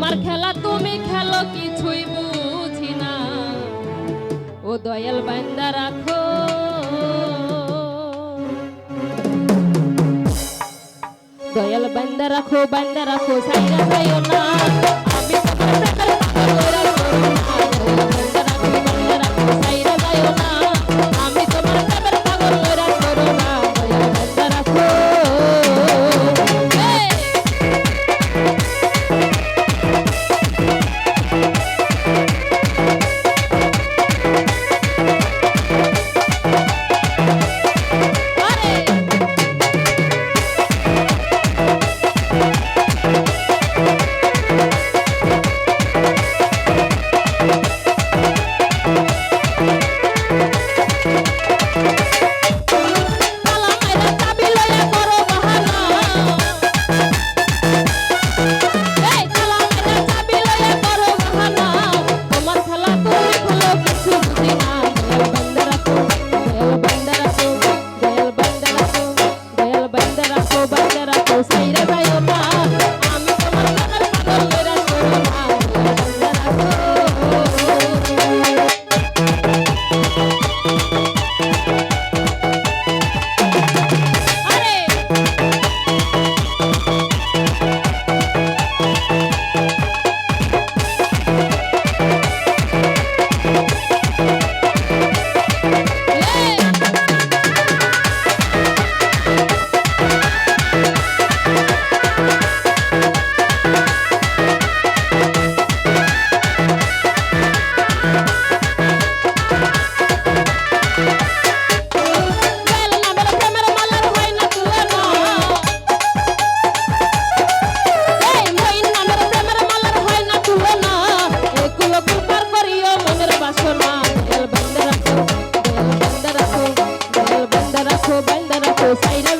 তোমার খেলা তুমি খেলো, কিছুই বুঝি না। ও দয়াল বান্দা, রাখো। দয়াল বান্দা, রাখো বান্দা, রাখো, সাইরা ভাইও না। আমি রাখো বান্দা রাখো সাইরা